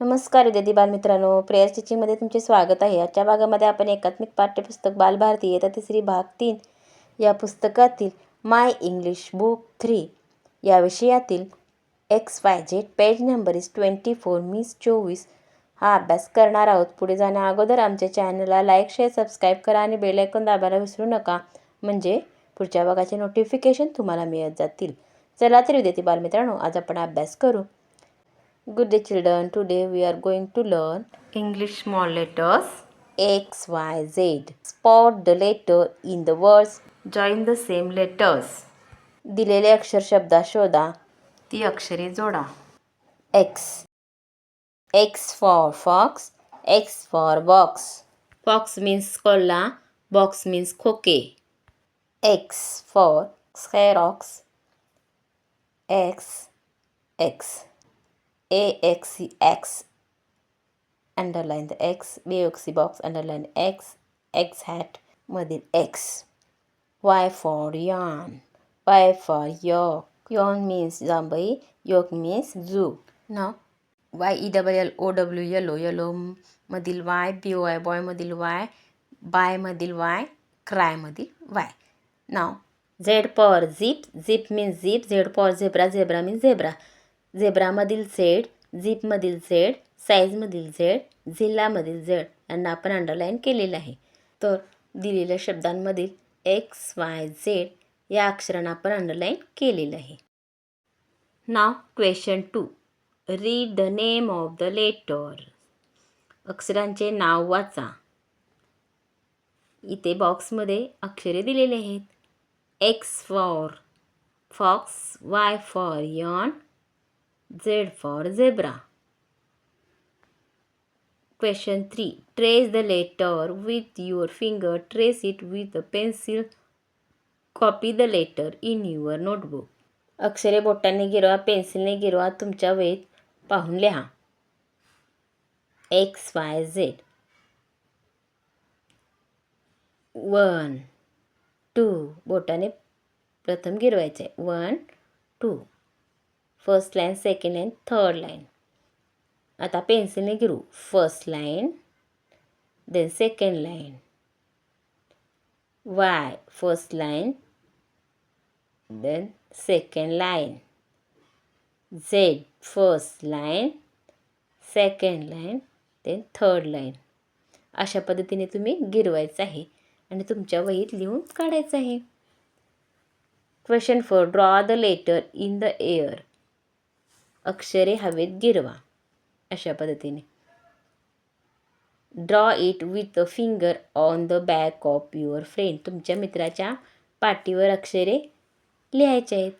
नमस्कार विद्यार्थी बालमित्रांनो. प्रेयर टीचिंगमध्ये तुमचे स्वागत आहे. आजच्या भागामध्ये आपण एकात्मिक पाठ्यपुस्तक बालभारती येता. तिसरी भाग तीन या पुस्तकातील माय इंग्लिश बुक थ्री या विषयातील X Y Z page number is twenty four मीस चोवीस हा अभ्यास करणार आहोत. पुढे जाण्या अगोदर आमच्या चॅनलला लाईक शेअर सबस्क्राईब करा आणि बेल दाबायला विसरू नका. म्हणजे पुढच्या भागाचे नोटिफिकेशन तुम्हाला मिळत जातील. चला तर विद्यार्थी बालमित्रांनो आज आपण अभ्यास करू. Good day, children. Today we are going to learn English small letters X, Y, Z. Spot the letter in the words. Join the same letters. दिलेले अक्षर शब्दात शोधा ती अक्षरे जोडा X. X for fox. X for box. Fox means कोल्हा. Box means खोके. X for xerox. X. X. A X C X underline the X B X C box underline X X hat मधील X Y for yarn Y for york yarn means जांभई york means zoo now Y E double L O W yellow yellow मधील Y B O Y boy मधील Y bye मधील Y cry मधील Y now Z for zip zip means zip Z for झेब्रामधील Z झीपमधील Z साईजमधील Z झिल्लामधील Z यांना आपण underline केलेलं आहे. तर दिलेल्या शब्दांमधील एक्स वाय झेड या अक्षरांना आपण अंडरलाईन केलेलं आहे. नाव question two read the name of the letter अक्षरांचे नाव वाचा. इथे बॉक्समध्ये अक्षरे दिलेली आहेत. X for fox Y for yawn Z for zebra. Question three trace the letter with your finger trace it with a pencil copy the letter in your notebook अक्षरे बोटांनी गिरवा पेन्सिलने गिरवा तुमच्या वेळेत पाहून लिहा. X Y Z one two बोटाने प्रथम गिरवायचे. One two first line second line third line आता पेन्सिलने गिरू first line then second line Y first line then second line Z first line second line then third line अशा पद्धतीने तुम्ही गिरवायचं आहे आणि तुमच्या वहीत लिहून काढायचं आहे. Question four draw the letter in the air अक्षरे हवेत गिरवा अशा पद्धतीने. Draw it with a finger on the back of your friend तुमच्या मित्राच्या पाठीवर अक्षरे लिहायचे आहेत.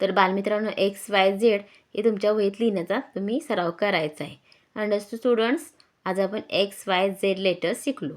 तर बालमित्रांनो एक्स वाय झेड हे तुमच्या वहीत लिहिण्याचा तुम्ही सराव करायचा आहे. अंडरस्टू स्टुडंट्स आज आपण एक्स वाय झेड लेटर शिकलो.